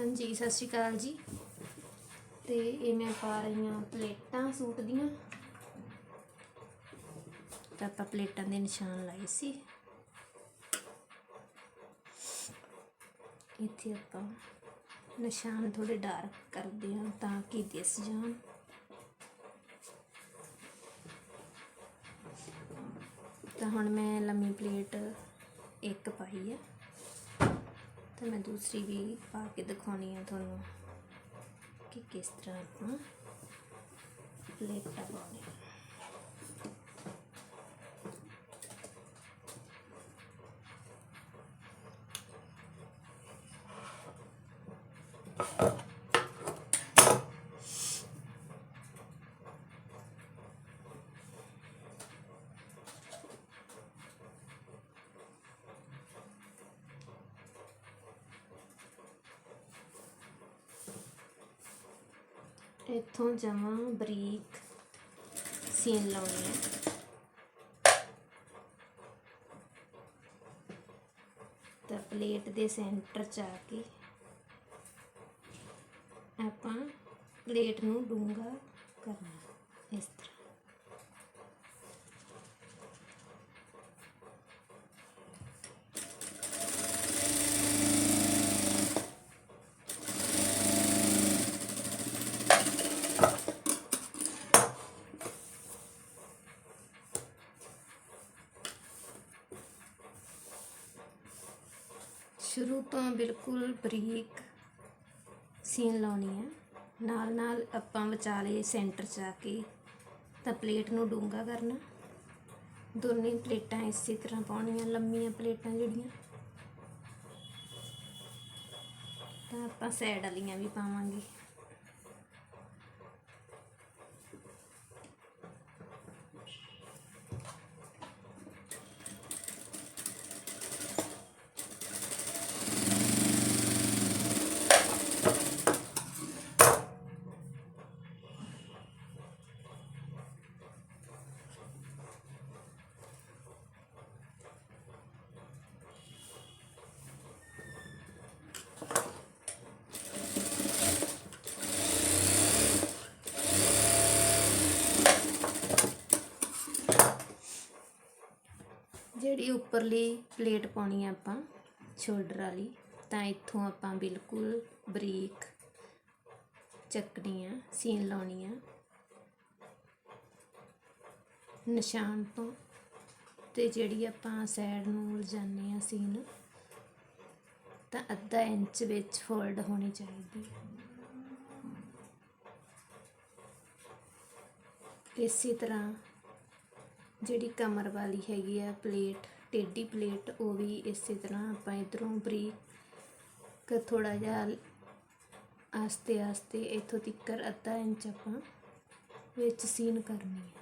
ਹਾਂਜੀ ਸਤਿ ਸ਼੍ਰੀ ਅਕਾਲ ਜੀ। ਤੇ ਇਹ ਮੈਂ ਪਾ ਰਹੀ ਹਾਂ ਪਲੇਟਾਂ, ਸੂਟ ਦੀਆਂ। ਤਾਂ ਆਪਾਂ ਪਲੇਟਾਂ ਦੇ ਨਿਸ਼ਾਨ ਲਾਏ ਸੀ। ਇੱਥੇ ਆਪਾਂ ਨਿਸ਼ਾਨ ਥੋੜੇ ਡਾਰਕ ਕਰਦੇ ਹਾਂ ਤਾਂ ਕਿ ਦਿਸ ਜਾਣ। ਤਾਂ ਹੁਣ ਮੈਂ ਲੰਮੀ ਪਲੇਟ ਇੱਕ ਪਾਈ ਹੈ ਤਾਂ ਮੈਂ ਦੂਸਰੀ ਵੀ ਪਾ ਕੇ ਦਿਖਾਉਣੀ ਆ ਤੁਹਾਨੂੰ ਕਿ ਕਿਸ ਤਰ੍ਹਾਂ ਆਪਾਂ ਪਲੇਟਾਂ ਪਾਉਣੀ ਇੱਥੋਂ ਜਮਾਂ ਬਰੀਕ ਸੀਨ ਲਾਉਣੀ ਹੈ ਤਾਂ ਪਲੇਟ ਦੇ ਸੈਂਟਰ ਚ ਆ ਕੇ ਆਪਾਂ ਪਲੇਟ ਨੂੰ ਡੂੰਘਾ ਕਰਨਾ, ਇਸ ਤਰ੍ਹਾਂ। ਸ਼ੁਰੂ ਤੋਂ ਬਿਲਕੁਲ ਬਰੀਕ ਸੀਨ ਲਾਉਣੀ ਹੈ। ਨਾਲ ਨਾਲ ਆਪਾਂ ਵਿਚਾਲੇ ਸੈਂਟਰ 'ਚ ਆ ਕੇ ਤਾਂ ਪਲੇਟ ਨੂੰ ਡੂੰਘਾ ਕਰਨਾ। ਦੋਨੇ ਪਲੇਟਾਂ ਇਸੇ ਤਰ੍ਹਾਂ ਪਾਉਣੀਆਂ, ਲੰਮੀਆਂ ਪਲੇਟਾਂ ਜਿਹੜੀਆਂ। ਤਾਂ ਆਪਾਂ ਸਾਈਡ ਵਾਲੀਆਂ ਵੀ ਪਾਵਾਂਗੇ ਜਿਹੜੀ ਉੱਪਰਲੀ ਪਲੇਟ ਪਾਉਣੀ ਆ ਆਪਾਂ, ਸ਼ੋਲਡਰ ਵਾਲੀ। ਤਾਂ ਇੱਥੋਂ ਆਪਾਂ ਬਿਲਕੁਲ ਬਰੀਕ ਚੱਕਣੀ ਆ, ਸੀਨ ਲਾਉਣੀ ਆ। ਨਿਸ਼ਾਨ ਤੋਂ। ਤੇ ਜਿਹੜੀ ਆਪਾਂ ਸਾਈਡ ਨੂੰ ਲਜਾਨੇ ਆ ਸੀਨ, ਤਾਂ ਅੱਧਾ ਇੰਚ ਵਿੱਚ ਫੋਲਡ ਹੋਣੀ ਚਾਹੀਦੀ। ਇਸੇ ਤਰ੍ਹਾਂ ਜਿਹੜੀ ਕਮਰ ਵਾਲੀ ਹੈਗੀ ਆ ਪਲੇਟ ਟੇਢੀ ਪਲੇਟ, ਉਹ ਵੀ ਇਸੇ ਤਰ੍ਹਾਂ ਆਪਾਂ ਇੱਧਰੋਂ ਬਰੀਕ ਥੋੜ੍ਹਾ ਜਿਹਾ ਆਸਤੇ ਆਸਤੇ ਇੱਥੋਂ ਤੱਕਰ ਅੱਧਾ ਇੰਚ ਆਪਾਂ ਵਿੱਚ ਸੀਨ ਕਰਨੀ ਹੈ।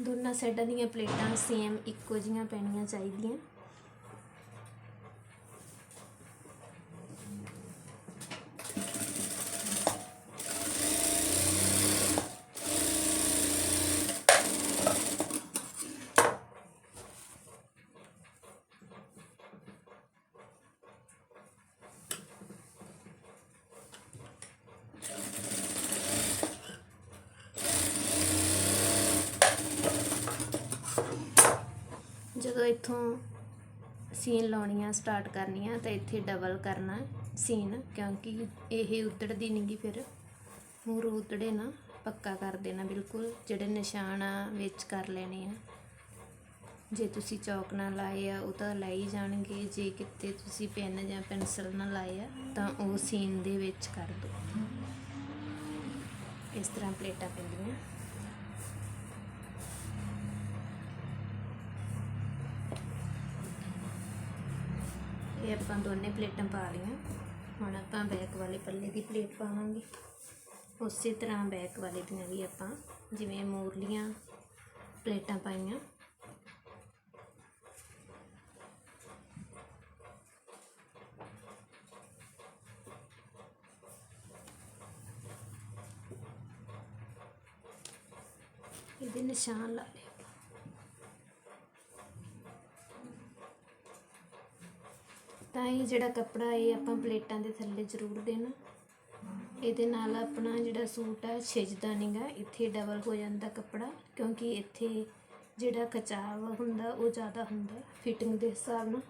ਦੋਨਾਂ ਸਾਈਡਾਂ ਦੀਆਂ ਪਲੇਟਾਂ ਸੇਮ ਇੱਕੋ ਜੀਆਂ ਪੈਣੀਆਂ ਚਾਹੀਦੀਆਂ। ਜਦੋਂ ਇੱਥੋਂ ਸੀਨ ਲਾਉਣੀਆਂ ਸਟਾਰਟ ਕਰਨੀਆਂ ਤਾਂ ਇੱਥੇ ਡਬਲ ਕਰਨਾ ਸੀਨ, ਕਿਉਂਕਿ ਇਹ ਉਤੜਦੀ ਨਹੀਂਗੀ ਫਿਰ। ਮੂਰ ਉਤੜੇ ਨਾ, ਪੱਕਾ ਕਰ ਦੇਣਾ ਬਿਲਕੁਲ, ਜਿਹੜੇ ਨਿਸ਼ਾਨ ਆ ਵਿੱਚ ਕਰ ਲੈਣੇ ਆ। ਜੇ ਤੁਸੀਂ ਚੌਕ ਨਾਲ ਲਾਏ ਆ, ਉਹ ਤਾਂ ਲਾਈ ਜਾਣਗੇ। ਜੇ ਕਿਤੇ ਤੁਸੀਂ ਪੈਨ ਜਾਂ ਪੈਨਸਲ ਨਾਲ ਲਾਏ ਆ, ਤਾਂ ਉਹ ਸੀਨ ਦੇ ਵਿੱਚ ਕਰ ਦਿਓ ਇਸ ਤਰ੍ਹਾਂ ਪਲੇਟਾਂ ਪੈਂਦੀਆਂ। ਇਹ ਆਪਾਂ ਦੋਨੇ ਪਲੇਟਾਂ ਪਾ ਲਈਆਂ। ਹੁਣ ਆਪਾਂ ਬੈਕ ਵਾਲੇ ਪੱਲੇ ਦੀ ਪਲੇਟ ਪਾਵਾਂਗੇ। ਉਸੇ ਤਰ੍ਹਾਂ ਬੈਕ ਵਾਲੇ ਦੀਆਂ ਵੀ ਆਪਾਂ ਜਿਵੇਂ ਮੂਰਲੀਆਂ ਪਲੇਟਾਂ ਪਾਈਆਂ। ਇਹਦੇ ਨਿਸ਼ਾਨ ਲਾ ਲਏ। ਤਾਂ ਇਹ ਜਿਹੜਾ ਕੱਪੜਾ ਇਹ ਆਪਾਂ ਪਲੇਟਾਂ ਦੇ ਥੱਲੇ ਜ਼ਰੂਰ ਦੇਣਾ। ਇਹਦੇ ਨਾਲ ਆਪਣਾ ਜਿਹੜਾ ਸੂਟ ਆ, ਛਿਜਦਾ ਨਹੀਂਗਾ ਇੱਥੇ ਡਬਲ ਹੋ ਜਾਂਦਾ ਕੱਪੜਾ, ਕਿਉਂਕਿ ਇੱਥੇ ਜਿਹੜਾ ਖਿਚਾਵ ਹੁੰਦਾ, ਉਹ ਜ਼ਿਆਦਾ ਹੁੰਦਾ ਫਿਟਿੰਗ ਦੇ ਹਿਸਾਬ ਨਾਲ।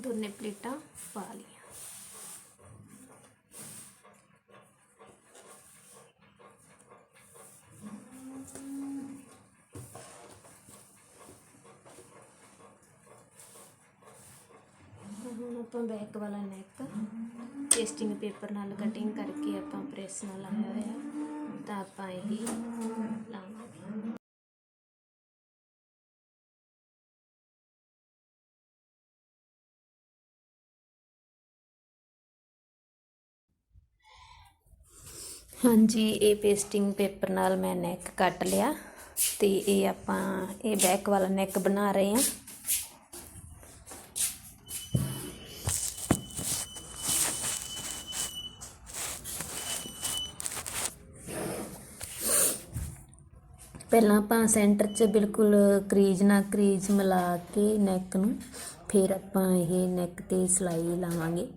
ਦੋਨੇ ਪਲੇਟਾਂ ਪਾ ਲਈਆਂ। ਹੁਣ ਆਪਾਂ ਬੈਕ ਵਾਲਾ ਨੈਕ ਪੇਸਟਿੰਗ ਪੇਪਰ ਨਾਲ ਕਟਿੰਗ ਕਰਕੇ ਆਪਾਂ ਪ੍ਰੈਸ ਨਾਲ ਲਾਇਆ ਹੋਇਆ, ਤਾਂ ਆਪਾਂ ਇਹ ਲਾਵਾਂਗੇ। ਹਾਂਜੀ, ਇਹ ਪੇਸਟਿੰਗ ਪੇਪਰ ਨਾਲ ਮੈਂ ਨੈਕ ਕੱਟ ਲਿਆ ਤੇ ਇਹ ਆਪਾਂ ਇਹ ਬੈਕ ਵਾਲਾ ਨੈਕ ਬਣਾ ਰਹੇ ਹਾਂ। ਪਹਿਲਾਂ ਆਪਾਂ ਸੈਂਟਰ 'ਚ ਬਿਲਕੁਲ ਕਰੀਜ ਨਾਲ ਕਰੀਜ ਮਿਲਾ ਕੇ ਨੈਕ ਨੂੰ, ਫਿਰ ਆਪਾਂ ਇਹ ਨੈਕ ਤੇ ਸਿਲਾਈ ਲਾਵਾਂਗੇ।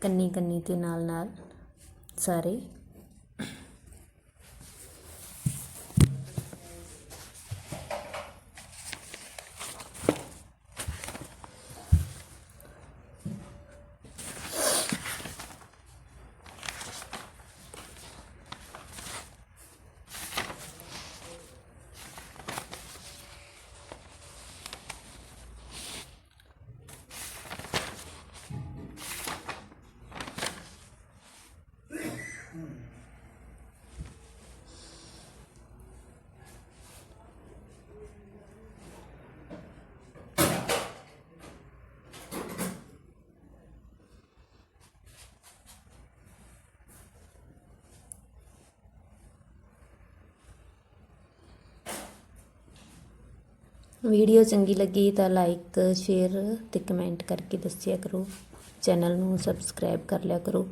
ਕੰਨੀ ਕੰਨੀ ਤੇ ਨਾਲ ਨਾਲ ਸਾਰੇ। ਵੀਡੀਓ ਚੰਗੀ ਲੱਗੀ ਤਾਂ ਲਾਈਕ ਸ਼ੇਅਰ ਤੇ ਕਮੈਂਟ ਕਰਕੇ ਦੱਸਿਆ ਕਰੋ। ਚੈਨਲ ਨੂੰ ਸਬਸਕ੍ਰਾਈਬ ਕਰ ਲਿਆ ਕਰੋ।